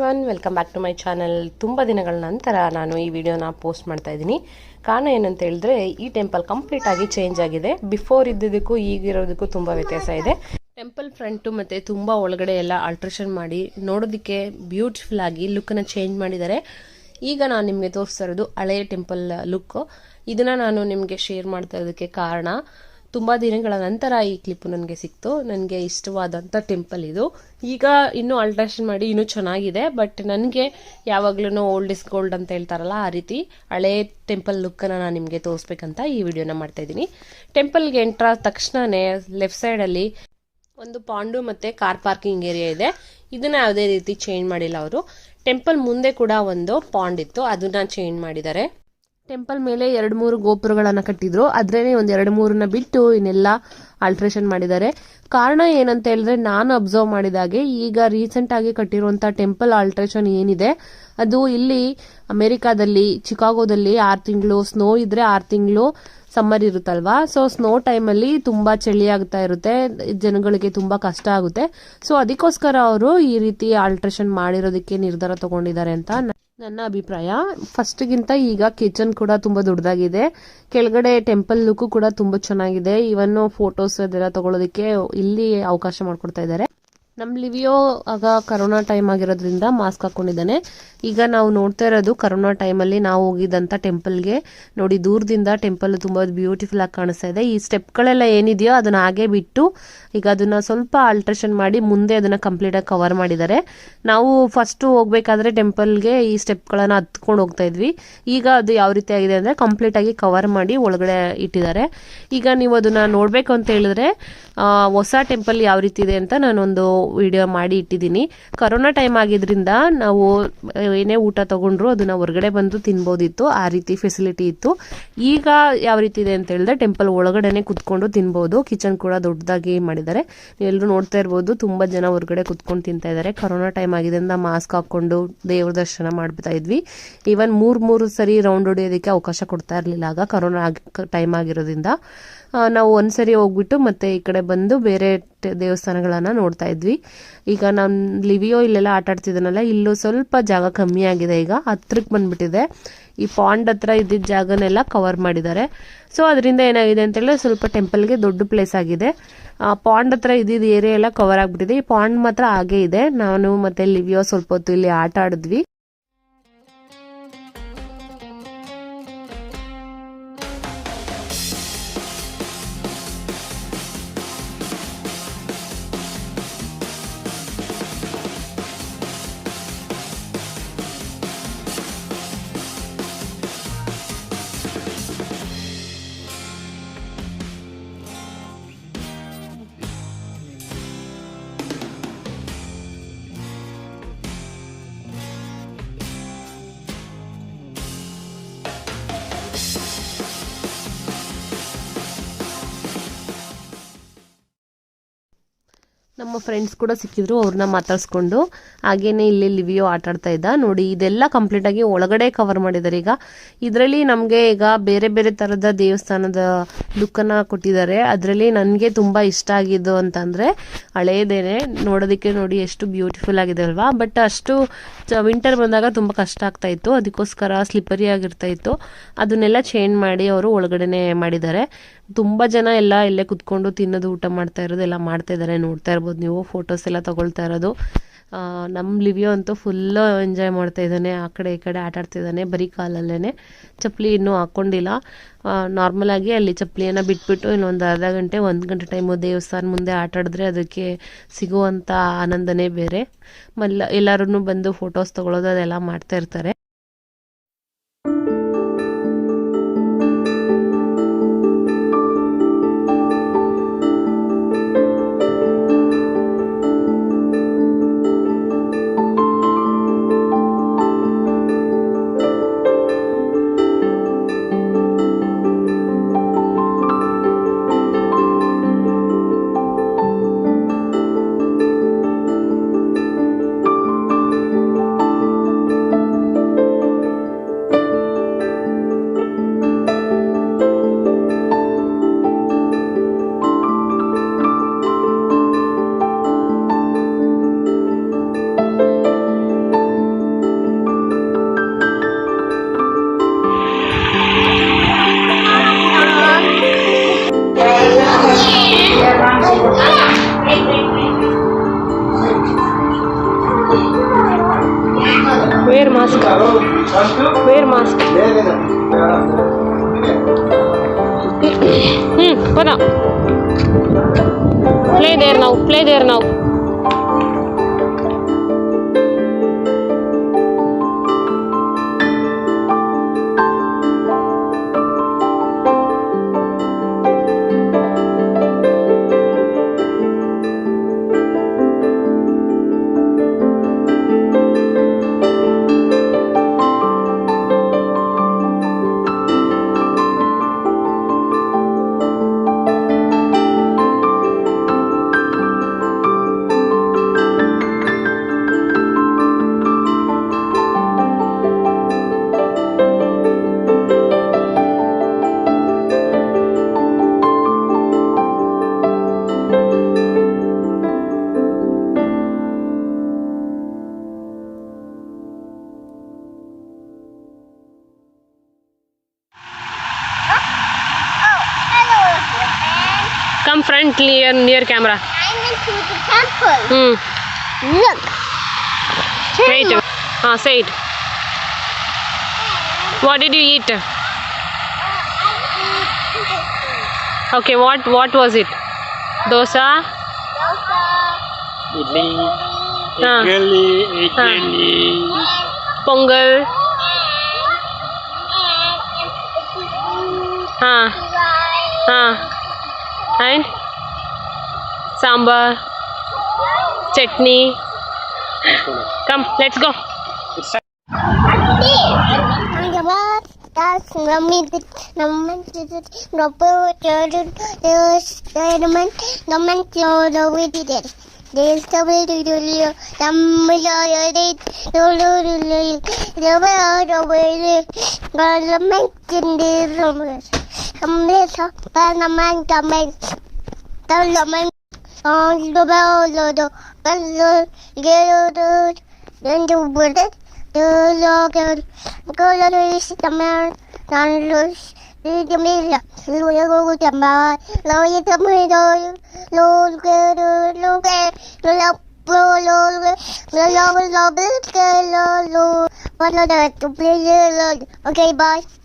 Everyone welcome back to my channel ತುಂಬ ದಿನಗಳ ನಂತರ ನಾನು ಈ ವಿಡಿಯೋನ ಪೋಸ್ಟ್ ಮಾಡ್ತಾ ಇದ್ದೀನಿ. ಕಾರಣ ಏನಂತ ಹೇಳಿದ್ರೆ, ಈ ಟೆಂಪಲ್ ಕಂಪ್ಲೀಟ್ ಆಗಿ ಚೇಂಜ್ ಆಗಿದೆ. ಬಿಫೋರ್ ಇದ್ದಿದ್ದಕ್ಕೂ ಈಗಿರೋದಕ್ಕೂ ತುಂಬ ವ್ಯತ್ಯಾಸ ಇದೆ. ಟೆಂಪಲ್ ಫ್ರಂಟು ಮತ್ತು ತುಂಬ ಒಳಗಡೆ ಎಲ್ಲ ಆಲ್ಟ್ರೇಷನ್ ಮಾಡಿ, ನೋಡೋದಕ್ಕೆ ಬ್ಯೂಟಿಫುಲ್ ಆಗಿ ಲುಕ್ಕನ್ನು ಚೇಂಜ್ ಮಾಡಿದ್ದಾರೆ. ಈಗ ನಾನು ನಿಮಗೆ ತೋರಿಸ್ತಾ ಇರೋದು ಹಳೆಯ ಟೆಂಪಲ್ ಲುಕ್ ಇದನ್ನು ನಾನು ನಿಮಗೆ ಶೇರ್ ಮಾಡ್ತಾ ಇರೋದಕ್ಕೆ ಕಾರಣ. ತುಂಬ ದಿನಗಳ ನಂತರ ಈ ಕ್ಲಿಪ್ ನನಗೆ ಸಿಕ್ತು. ನನಗೆ ಇಷ್ಟವಾದಂಥ ಟೆಂಪಲ್ ಇದು. ಈಗ ಇನ್ನೂ ಆಲ್ಟ್ರೇಷನ್ ಮಾಡಿ ಇನ್ನೂ ಚೆನ್ನಾಗಿದೆ ಬಟ್ ನನಗೆ ಯಾವಾಗ್ಲೂ ಓಲ್ಡ್ ಇಸ್ ಗೋಲ್ಡ್ ಅಂತ ಹೇಳ್ತಾರಲ್ಲ ಆ ರೀತಿ ಹಳೆ ಟೆಂಪಲ್ ಲುಕ್ಕನ್ನು ನಾನು ನಿಮಗೆ ತೋರಿಸ್ಬೇಕಂತ ಈ ವಿಡಿಯೋನ ಮಾಡ್ತಾ ಇದ್ದೀನಿ. ಟೆಂಪಲ್ಗೆ ಎಂಟ್ರ ತಕ್ಷಣವೇ ಲೆಫ್ಟ್ ಸೈಡಲ್ಲಿ ಒಂದು ಪಾಂಡು ಮತ್ತು ಕಾರ್ ಪಾರ್ಕಿಂಗ್ ಏರಿಯಾ ಇದೆ. ಇದನ್ನ ಯಾವುದೇ ರೀತಿ ಚೇಂಜ್ ಮಾಡಿಲ್ಲ ಅವರು. ಟೆಂಪಲ್ ಮುಂದೆ ಕೂಡ ಒಂದು ಪಾಂಡ್ ಇತ್ತು. ಅದನ್ನ ಚೇಂಜ್ ಮಾಡಿದ್ದಾರೆ. ಟೆಂಪಲ್ ಮೇಲೆ ಎರಡು ಮೂರು ಗೋಪುರಗಳನ್ನು ಕಟ್ಟಿದ್ರು. ಅದ್ರೇನೆ ಒಂದು ಎರಡು ಮೂರನ್ನ ಬಿಟ್ಟು ಇನ್ನೆಲ್ಲ ಆಲ್ಟ್ರೇಷನ್ ಮಾಡಿದ್ದಾರೆ. ಕಾರಣ ಏನಂತ ಹೇಳಿದ್ರೆ ನಾನು ಅಬ್ಸರ್ವ್ ಮಾಡಿದಾಗೆ ಈಗ ರೀಸೆಂಟ್ ಆಗಿ ಕಟ್ಟಿರುವಂತ ಟೆಂಪಲ್ ಆಲ್ಟ್ರೇಷನ್ ಏನಿದೆ. ಅದು ಇಲ್ಲಿ ಅಮೆರಿಕಾದಲ್ಲಿ, ಚಿಕಾಗೋದಲ್ಲಿ ಆರು ತಿಂಗಳು ಸ್ನೋ ಇದ್ರೆ ಆರು ತಿಂಗಳು ಸಮ್ಮರ್ ಇರುತ್ತಲ್ವಾ? ಸೊ ಸ್ನೋ ಟೈಮಲ್ಲಿ ತುಂಬಾ ಚಳಿ ಆಗ್ತಾ ಇರುತ್ತೆ. ಜನಗಳಿಗೆ ತುಂಬಾ ಕಷ್ಟ ಆಗುತ್ತೆ. ಸೊ ಅದಕ್ಕೋಸ್ಕರ ಅವರು ಈ ರೀತಿ ಆಲ್ಟ್ರೇಷನ್ ಮಾಡಿರೋದಕ್ಕೆ ನಿರ್ಧಾರ ತಗೊಂಡಿದ್ದಾರೆ ಅಂತ ನನ್ನ ಅಭಿಪ್ರಾಯ. ಫಸ್ಟ್ಗಿಂತ ಈಗ ಕಿಚನ್ ಕೂಡ ತುಂಬಾ ದೊಡ್ಡದಾಗಿದೆ. ಕೆಳಗಡೆ ಟೆಂಪಲ್ ಲುಕ್ ಕೂಡ ತುಂಬಾ ಚೆನ್ನಾಗಿದೆ. ಇವನ್ ಫೋಟೋಸ್ ಅದೆಲ್ಲ ತಗೊಳ್ಳೋದಕ್ಕೆ ಇಲ್ಲಿ ಅವಕಾಶ ಮಾಡಿಕೊಡ್ತಾ ಇದ್ದಾರೆ. ನಮ್ ಲಿವಿಯೋ ಆಗ ಕರೋನಾ ಟೈಮ್ ಆಗಿರೋದ್ರಿಂದ ಮಾಸ್ಕ್ ಹಾಕೊಂಡಿದ್ದಾನೆ. ಈಗ ನಾವು ನೋಡ್ತಾ ಇರೋದು ಕರೋನಾ ಟೈಮಲ್ಲಿ ನಾವು ಹೋಗಿದ್ದಂತ ಟೆಂಪಲ್ಗೆ ನೋಡಿ, ದೂರದಿಂದ ಟೆಂಪಲ್ ತುಂಬಾ ಬ್ಯೂಟಿಫುಲ್ ಆಗಿ ಕಾಣಿಸ್ತಾ ಇದೆ. ಈ ಸ್ಟೆಪ್ಗಳೆಲ್ಲ ಏನಿದೆಯೋ ಅದನ್ನ ಹಾಗೆ ಬಿಟ್ಟು ಈಗ ಅದನ್ನ ಸ್ವಲ್ಪ ಆಲ್ಟ್ರೇಷನ್ ಮಾಡಿ ಮುಂದೆ ಅದನ್ನ ಕಂಪ್ಲೀಟ್ ಆಗಿ ಕವರ್ ಮಾಡಿದ್ದಾರೆ. ನಾವು ಫಸ್ಟ್ ಹೋಗ್ಬೇಕಾದ್ರೆ ಟೆಂಪಲ್ಗೆ ಈ ಸ್ಟೆಪ್ಗಳನ್ನು ಹತ್ಕೊಂಡು ಹೋಗ್ತಾ ಇದ್ವಿ. ಈಗ ಅದು ಯಾವ ರೀತಿ ಆಗಿದೆ ಅಂದ್ರೆ ಕಂಪ್ಲೀಟ್ ಆಗಿ ಕವರ್ ಮಾಡಿ ಒಳಗಡೆ ಇಟ್ಟಿದ್ದಾರೆ. ಈಗ ನೀವು ಅದನ್ನ ನೋಡ್ಬೇಕು ಅಂತ ಹೇಳಿದ್ರೆ ಹೊಸ ಟೆಂಪಲ್ ಯಾವ ರೀತಿ ಇದೆ ಅಂತ ನಾನೊಂದು ವಿಡಿಯೋ ಮಾಡಿ ಇಟ್ಟಿದ್ದೀನಿ. ಕರೋನಾ ಟೈಮ್ ಆಗಿದ್ದರಿಂದ ನಾವು ಏನೇ ಊಟ ತೊಗೊಂಡ್ರು ಅದನ್ನು ಹೊರಗಡೆ ಬಂದು ತಿನ್ಬೋದಿತ್ತು. ಆ ರೀತಿ ಫೆಸಿಲಿಟಿ ಇತ್ತು. ಈಗ ಯಾವ ರೀತಿ ಇದೆ ಅಂತ ಹೇಳಿದ್ರೆ ಟೆಂಪಲ್ ಒಳಗಡೆನೆ ಕುತ್ಕೊಂಡು ತಿನ್ಬೋದು. ಕಿಚನ್ ಕೂಡ ದೊಡ್ಡದಾಗಿ ಮಾಡಿದ್ದಾರೆ. ಎಲ್ಲರೂ ನೋಡ್ತಾ ಇರ್ಬೋದು, ತುಂಬ ಜನ ಹೊರಗಡೆ ಕುತ್ಕೊಂಡು ತಿಂತಾ ಇದ್ದಾರೆ. ಕರೋನಾ ಟೈಮ್ ಆಗಿದ್ದರಿಂದ ಮಾಸ್ಕ್ ಹಾಕೊಂಡು ದೇವ್ರ ದರ್ಶನ ಮಾಡ್ತಾ ಇದ್ವಿ. ಈವನ್ ಮೂರು ಮೂರು ಸರಿ ರೌಂಡ್ ಹೊಡಿಯೋದಕ್ಕೆ ಅವಕಾಶ ಕೊಡ್ತಾ ಇರಲಿಲ್ಲ. ಆಗ ಕರೋನಾ ಟೈಮ್ ಆಗಿರೋದ್ರಿಂದ. ನಾವು ಒಂದ್ಸರಿ ಹೋಗ್ಬಿಟ್ಟು ಮತ್ತೆ ಈ ಕಡೆ ಬಂದು ಬೇರೆ ದೇವಸ್ಥಾನಗಳನ್ನು ನೋಡ್ತಾ ಇದ್ವಿ. ಈಗ ನಾನು ಲಿವಿಯೋ ಇಲ್ಲೆಲ್ಲ ಆಟ ಆಡ್ತಿದ್ದಾನಲ್ಲ, ಇಲ್ಲೂ ಸ್ವಲ್ಪ ಜಾಗ ಕಮ್ಮಿ ಆಗಿದೆ ಈಗ ಹತ್ರಕ್ಕೆ ಬಂದ್ಬಿಟ್ಟಿದೆ. ಈ ಪಾಂಡ್ ಹತ್ರ ಇದ್ದಿದ್ದ ಜಾಗನೆಲ್ಲ ಕವರ್ ಮಾಡಿದ್ದಾರೆ. ಸೊ ಅದರಿಂದ ಏನಾಗಿದೆ ಅಂತೇಳಿ ಸ್ವಲ್ಪ ಟೆಂಪಲ್ಗೆ ದೊಡ್ಡ ಪ್ಲೇಸ್ ಆಗಿದೆ. ಪಾಂಡ್ ಹತ್ರ ಇದ್ದಿದ್ದ ಏರಿಯಾ ಎಲ್ಲ ಕವರ್ ಆಗಿಬಿಟ್ಟಿದೆ. ಈ ಪಾಂಡ್ ಮಾತ್ರ ಹಾಗೆ ಇದೆ. ನಾನು ಮತ್ತೆ ಲಿವಿಯೋ ಸ್ವಲ್ಪ ಹೊತ್ತು ಇಲ್ಲಿ ಆಟ ಆಡಿದ್ವಿ. ನಮ್ಮ ಫ್ರೆಂಡ್ಸ್ ಕೂಡ ಸಿಕ್ಕಿದ್ರು ಅವ್ರನ್ನ ಮಾತಾಡಿಸ್ಕೊಂಡು. ಹಾಗೇನೆ ಇಲ್ಲಿ ಲಿವಿಯೋ ಆಟ ಆಡ್ತಾ ಇದ್ದ. ನೋಡಿ, ಇದೆಲ್ಲ ಕಂಪ್ಲೀಟ್ ಆಗಿ ಒಳಗಡೆ ಕವರ್ ಮಾಡಿದ್ದಾರೆ ಈಗ ಇದರಲ್ಲಿ ನಮಗೆ ಈಗ ಬೇರೆ ಬೇರೆ ಥರದ ದೇವಸ್ಥಾನದ ಲುಕ್ಕನ್ನು ಕೊಟ್ಟಿದ್ದಾರೆ. ಅದರಲ್ಲಿ ನನಗೆ ತುಂಬ ಇಷ್ಟ ಆಗಿದ್ದು ಅಂತಂದರೆ ಹಳೆಯದೇನೆ ನೋಡೋದಕ್ಕೆ ನೋಡಿ ಎಷ್ಟು ಬ್ಯೂಟಿಫುಲ್ ಆಗಿದೆ ಅಲ್ವಾ? ಬಟ್ ಅಷ್ಟು ವಿಂಟರ್ ಬಂದಾಗ ತುಂಬ ಕಷ್ಟ ಆಗ್ತಾ ಇತ್ತು. ಅದಕ್ಕೋಸ್ಕರ ಸ್ಲಿಪ್ಪರಿ ಆಗಿರ್ತಾ ಇತ್ತು. ಅದನ್ನೆಲ್ಲ ಚೇಂಜ್ ಮಾಡಿ ಅವರು ಒಳಗಡೆನೆ ಮಾಡಿದ್ದಾರೆ. ತುಂಬಾ ಜನ ಎಲ್ಲ ಇಲ್ಲೇ ಕುತ್ಕೊಂಡು ತಿನ್ನೋದು, ಊಟ ಮಾಡ್ತಾ ಇರೋದು, ಎಲ್ಲ ಮಾಡ್ತಾ ಇದ್ದಾರೆ ನೋಡ್ತಾ ಇರ್ಬೋದು ನೀವು ಫೋಟೋಸ್ ಎಲ್ಲ ತಗೊಳ್ತಾ ಇರೋದು. ನಮ್ಮ ನಮ್ ಲಿವಿಯೋ ಅಂತೂ ಫುಲ್ ಎಂಜಾಯ್ ಮಾಡ್ತಾ ಇದ್ದಾನೆ, ಆ ಕಡೆ ಈ ಕಡೆ ಆಟ ಆಡ್ತಿದ್ದಾನೆ ಬರೀ ಕಾಲಲ್ಲೇನೆ. ಚಪ್ಪಲಿ ಇನ್ನೂ ಹಾಕೊಂಡಿಲ್ಲ. ನಾರ್ಮಲ್ ಆಗಿ ಅಲ್ಲಿ ಚಪ್ಪಲಿಯನ್ನ ಬಿಟ್ಬಿಟ್ಟು ಇನ್ನೊಂದು ಅರ್ಧ ಗಂಟೆ, ಒಂದು ಗಂಟೆ ಟೈಮು ದೇವಸ್ಥಾನ ಮುಂದೆ ಆಟ ಆಡಿದ್ರೆ ಅದಕ್ಕೆ ಸಿಗುವಂತ ಆನಂದನೇ ಬೇರೆ. ಮಲ್ಲ ಎಲ್ಲರೂ ಬಂದು ಫೋಟೋಸ್ ತಗೊಳ್ಳೋದು ಅದೆಲ್ಲ ಮಾಡ್ತಾ ಇರ್ತಾರೆ. వేర్ మాస్క్ వేర్ మాస్క్ పదా. Play there now play there now point near, near camera. I'm into the temple. Hmm. Look. Ah, Tell Wait. Me. Say it. What did you eat? Okay, what what was it? Dosa? Dosa. Idli. Ah. Idli. Ah. Idli. Pongal. Huh. Huh. And? sambar, chutney. Come, let's go. Không biết sao, ba năm anh cầm mình, tao là mình Sounds the bell, little bell, little then the bullet, the logger, go to the man, and lose the miller, little the man, low the middle, low the look at the lap. Okay, bye.